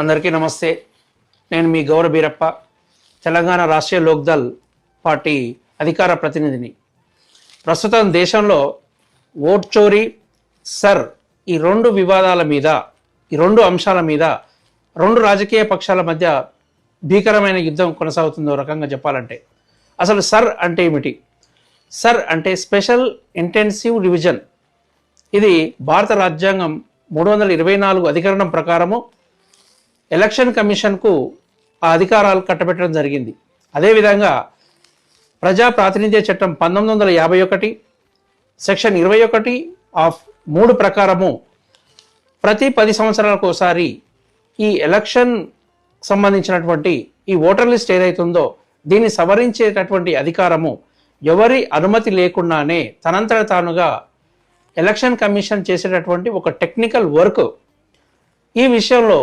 అందరికీ నమస్తే. నేను మీ గౌరవ బీరప్ప తెలంగాణ రాష్ట్రీయ లోక్దల్ పార్టీ అధికార ప్రతినిధిని. ప్రస్తుతం దేశంలో ఓట్ చోరీ సర్ ఈ రెండు వివాదాల మీద ఈ రెండు అంశాల మీద రెండు రాజకీయ పక్షాల మధ్య భీకరమైన యుద్ధం కొనసాగుతుందో రకంగా చెప్పాలంటే అసలు సర్ అంటే ఏమిటి? సర్ అంటే స్పెషల్ ఇంటెన్సివ్ రివిజన్. ఇది భారత రాజ్యాంగం మూడు వందల ఇరవై నాలుగు అధికరణం ప్రకారము ఎలక్షన్ కమిషన్కు ఆ అధికారాలు కట్టబెట్టడం జరిగింది. అదేవిధంగా ప్రజా ప్రాతినిధ్య చట్టం పంతొమ్మిది వందల యాభై ఒకటి సెక్షన్ ఇరవై ఒకటి ఆఫ్ మూడు ప్రకారము ప్రతి పది సంవత్సరాలకు ఒకసారి ఈ ఎలక్షన్ సంబంధించినటువంటి ఈ ఓటర్ లిస్ట్ ఏదైతుందో దీన్ని సవరించేటటువంటి అధికారము ఎవరి అనుమతి లేకుండానే తనంతట తానుగా ఎలక్షన్ కమిషన్ చేసేటటువంటి ఒక టెక్నికల్ వర్క్ ఈ విషయంలో